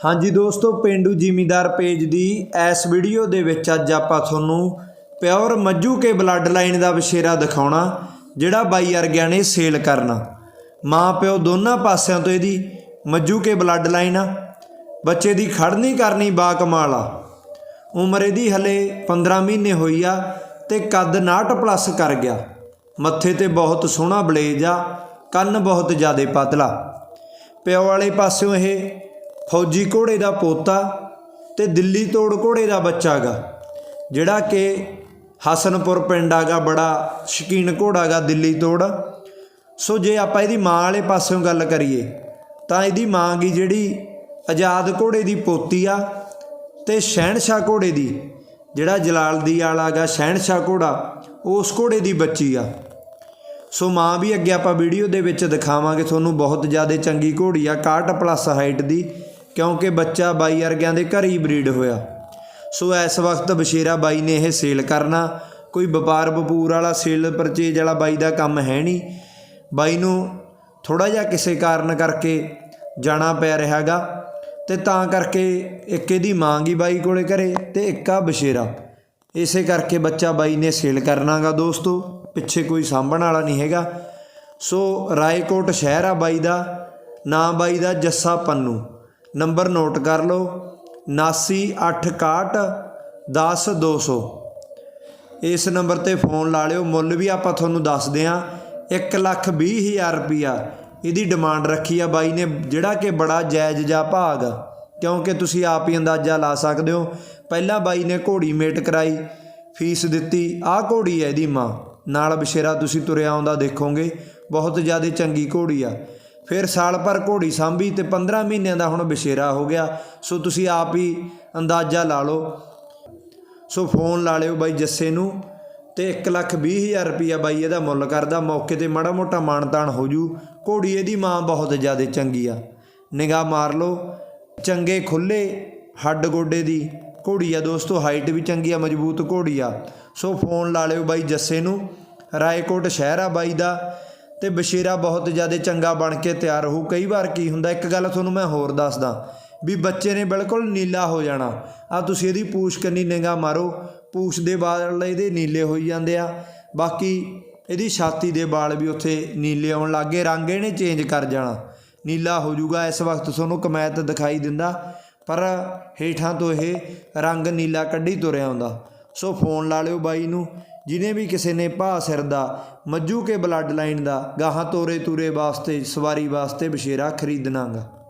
ਹਾਂਜੀ ਦੋਸਤੋ, ਪਿੰਡੂ ਜ਼ਿਮੀਦਾਰ ਪੇਜ ਦੀ ਇਸ ਵੀਡੀਓ ਦੇ ਵਿੱਚ ਅੱਜ ਆਪਾਂ ਤੁਹਾਨੂੰ ਪਿਓਰ ਮੱਝੂ ਕੇ ਬਲੱਡ ਲਾਈਨ ਦਾ ਵਿਸ਼ੇਰਾ ਦਿਖਾਉਣਾ, ਜਿਹੜਾ ਬਾਈ ਅਰਗਿਆਂ ਨੇ ਸੇਲ ਕਰਨਾ। ਮਾਂ ਪਿਓ ਦੋਨਾਂ ਪਾਸਿਆਂ ਤੋਂ ਇਹਦੀ ਮੱਝੂ ਕੇ ਬਲੱਡ ਲਾਈਨ ਆ, ਬੱਚੇ ਦੀ ਖੜਨੀ ਕਰਨੀ ਬਾ ਕਮਾਲ ਆ। ਉਮਰ ਇਹਦੀ ਹਲੇ 15 ਮਹੀਨੇ ਹੋਈ ਆ ਤੇ ਕੱਦ 69 ਪਲੱਸ ਕਰ ਗਿਆ। ਮੱਥੇ ਤੇ ਬਹੁਤ ਸੋਹਣਾ ਬਲੇਜ ਆ, ਕੰਨ ਬਹੁਤ ਜ਼ਿਆਦਾ ਪਤਲਾ। ਪਿਓ ਵਾਲੇ ਪਾਸਿਓਂ ਇਹ ਫੌਜੀ ਘੋੜੇ ਦਾ ਪੋਤਾ ਤੇ ਦਿੱਲੀ ਤੋੜ ਘੋੜੇ ਦਾ ਬੱਚਾ ਗਾ, ਜਿਹੜਾ ਕਿ ਹਸਨਪੁਰ ਪਿੰਡ ਆਗਾ, ਬੜਾ ਸ਼ਕੀਨ ਘੋੜਾ ਗਾ ਦਿੱਲੀ ਤੋੜ। ਸੋ ਜੇ ਆਪਾਂ ਇਹਦੀ ਮਾਂ ਵਾਲੇ ਪਾਸਿਓਂ ਗੱਲ ਕਰੀਏ, ਤਾਂ ਇਹਦੀ ਮਾਂ ਗੀ ਜਿਹੜੀ ਆਜ਼ਾਦ ਘੋੜੇ ਦੀ ਪੋਤੀ ਆ ਤੇ ਸ਼ਹਿਨਸ਼ਾਹ ਘੋੜੇ ਦੀ, ਜਿਹੜਾ ਜਲਾਲਦੀ ਵਾਲਾ ਗਾ ਸ਼ਹਿਨਸ਼ਾਹ ਘੋੜਾ, ਉਸ ਘੋੜੇ ਦੀ ਬੱਚੀ ਆ। ਸੋ ਮਾਂ ਵੀ ਅੱਗੇ ਆਪਾਂ ਵੀਡੀਓ ਦੇ ਵਿੱਚ ਦਿਖਾਵਾਂਗੇ, ਤੁਹਾਨੂੰ ਬਹੁਤ ਜ਼ਿਆਦਾ ਚੰਗੀ ਘੋੜੀ ਆ 61 ਪਲੱਸ ਹਾਈਟ ਦੀ। ਕਿਉਂਕਿ ਬੱਚਾ ਬਾਈ ਵਰਗਿਆਂ ਦੇ ਘਰ ਹੀ ਬਰੀਡ ਹੋਇਆ। ਸੋ ਇਸ ਵਕਤ ਬਸ਼ੇਰਾ ਬਾਈ ਨੇ ਇਹ ਸੇਲ ਕਰਨਾ। ਕੋਈ ਵਪਾਰ ਵਪੂਰ ਵਾਲਾ ਸੇਲ ਪਰਚੇਜ ਵਾਲਾ ਬਾਈ ਦਾ ਕੰਮ ਹੈ ਨਹੀਂ। ਬਾਈ ਨੂੰ ਥੋੜਾ ਜਿਹਾ ਕਿਸੇ ਕਾਰਨ ਕਰਕੇ ਜਾਣਾ ਪੈ ਰਿਹਾਗਾ ਤੇ ਤਾਂ ਕਰਕੇ ਇੱਕ ਇਹਦੀ ਮਾਂ ਗੀ ਬਾਈ ਕੋਲੇ ਘਰੇ ਤੇ ਇੱਕ ਆ ਬਸ਼ੇਰਾ। ਇਸੇ ਕਰਕੇ ਬੱਚਾ ਬਾਈ ਨੇ ਸੇਲ ਕਰਨਾਗਾ ਦੋਸਤੋ, ਪਿੱਛੇ ਕੋਈ ਸਾਂਭਣ ਵਾਲਾ ਨਹੀਂ ਹੈਗਾ। ਸੋ ਰਾਏਕੋਟ ਸ਼ਹਿਰ ਆ ਬਾਈ ਦਾ, ਨਾਂ ਬਾਈ ਦਾ ਜੱਸਾ ਪੰਨੂ। ਨੰਬਰ ਨੋਟ ਕਰ ਲਓ 7961 10200 ਇਸ ਨੰਬਰ ਤੇ ਫੋਨ ਲਾ ਲਿਓ, ਮੁੱਲ ਵੀ ਆਪਾਂ ਤੁਹਾਨੂੰ ਦੱਸਦੇ ਆਂ 120000 ਰੁਪਿਆ ਇਹਦੀ ਡਿਮਾਂਡ ਰੱਖੀ ਆ ਬਾਈ ਨੇ, ਜਿਹੜਾ ਕਿ ਬੜਾ ਜਾਇਜ਼ ਜਾ ਭਾਗ, ਕਿਉਂਕਿ ਤੁਸੀਂ ਆਪ ਹੀ ਅੰਦਾਜ਼ਾ ਲਾ ਸਕਦੇ ਹੋ। ਪਹਿਲਾਂ ਬਾਈ ਨੇ ਘੋੜੀ ਮੇਟ ਕਰਾਈ, ਫੀਸ ਦਿੱਤੀ, ਆਹ ਘੋੜੀ ਹੈ ਇਹਦੀ ਮਾਂ। ਨਾਲ ਬਸ਼ੇਰਾ ਤੁਸੀਂ ਤੁਰਿਆ ਆਉਂਦਾ ਦੇਖੋਗੇ, ਬਹੁਤ ਜ਼ਿਆਦਾ ਚੰਗੀ ਘੋੜੀ ਆ। ਫਿਰ ਸਾਲ ਭਰ ਘੋੜੀ ਸਾਂਭੀ ਤੇ 15 ਮਹੀਨਿਆਂ ਦਾ ਹੁਣ ਬਸ਼ੇਰਾ ਹੋ ਗਿਆ। ਸੋ ਤੁਸੀਂ ਆਪ ਹੀ ਅੰਦਾਜ਼ਾ ਲਾ ਲਓ। ਸੋ ਫੋਨ ਲਾ ਲਿਓ ਬਾਈ ਜੱਸੇ ਨੂੰ ਤੇ 120000 ਰੁਪਿਆ ਬਾਈ ਇਹਦਾ ਮੁੱਲ ਕਰਦਾ। ਮੌਕੇ ਤੇ ਮਾੜਾ ਮੋਟਾ ਮਾਨਤਾਨ ਹੋ ਜੂ। ਘੋੜੀ ਇਹਦੀ ਮਾਂ ਬਹੁਤ ਜ਼ਿਆਦਾ ਚੰਗੀ ਆ। ਨਿਗਾਹ ਮਾਰ ਲਓ। ਚੰਗੇ ਖੁੱਲੇ ਹੱਡ ਗੋਡੇ ਦੀ ਘੋੜੀ ਆ ਦੋਸਤੋ। ਹਾਈਟ ਵੀ ਚੰਗੀ ਆ, ਮਜ਼ਬੂਤ ਘੋੜੀ ਆ। ਸੋ ਫੋਨ ਲਾ ਲਿਓ ਬਾਈ ਜੱਸੇ ਨੂੰ। ਰਾਏਕੋਟ ਸ਼ਹਿਰ ਆ ਬਾਈ ਦਾ। ਤੇ ਬਸ਼ੀਰਾ ਬਹੁਤ ਜ਼ਿਆਦਾ ਚੰਗਾ ਬਣ ਕੇ ਤਿਆਰ ਹੋਊ ਕਈ ਵਾਰ ਕੀ ਹੁੰਦਾ, ਇੱਕ ਗੱਲ ਤੁਹਾਨੂੰ ਮੈਂ ਹੋਰ ਦੱਸਦਾ, ਵੀ ਬੱਚੇ ਨੇ ਬਿਲਕੁਲ ਨੀਲਾ ਹੋ ਜਾਣਾ। ਆ ਤੁਸੀਂ ਇਹਦੀ ਪੂਛ ਕੰਨੀ ਨਿਗਾਹ ਮਾਰੋ। ਪੂਛ ਦੇ ਵਾਲ ਇਹਦੇ ਨੀਲੇ ਹੋਈ ਜਾਂਦੇ ਆ। ਬਾਕੀ ਇਹਦੀ ਛਾਤੀ ਦੇ ਵਾਲ ਵੀ ਉੱਥੇ ਨੀਲੇ ਆਉਣ ਲੱਗੇ ਰੰਗ ਇਹਨੇ ਚੇਂਜ ਕਰ ਜਾਣਾ। ਨੀਲਾ ਹੋ ਜਾਊਗਾ, ਇਸ ਵਕਤ ਤੁਹਾਨੂੰ ਕਮੈਤ ਦਿਖਾਈ ਦਿੰਦਾ, ਪਰ ਹੇਠਾਂ ਤੋਂ ਇਹ ਰੰਗ ਨੀਲਾ ਕੱਢੀ ਤੁਰਿਆ ਆਉਂਦਾ। ਸੋ ਫੋਨ ਲਾ ਲਿਓ ਬਾਈ ਨੂੰ ਜਿਹਨੇ ਵੀ ਕਿਸੇ ਨੇ ਭਾ ਸਿਰ ਦਾ ਮੱਜੂ ਕੇ ਬਲੱਡ ਲਾਈਨ ਦਾ, ਗਾਹਾਂ ਤੋਰੇ ਤੂਰੇ ਵਾਸਤੇ, ਸਵਾਰੀ ਵਾਸਤੇ ਬਸ਼ੇਰਾ ਖਰੀਦਣਾਗਾ।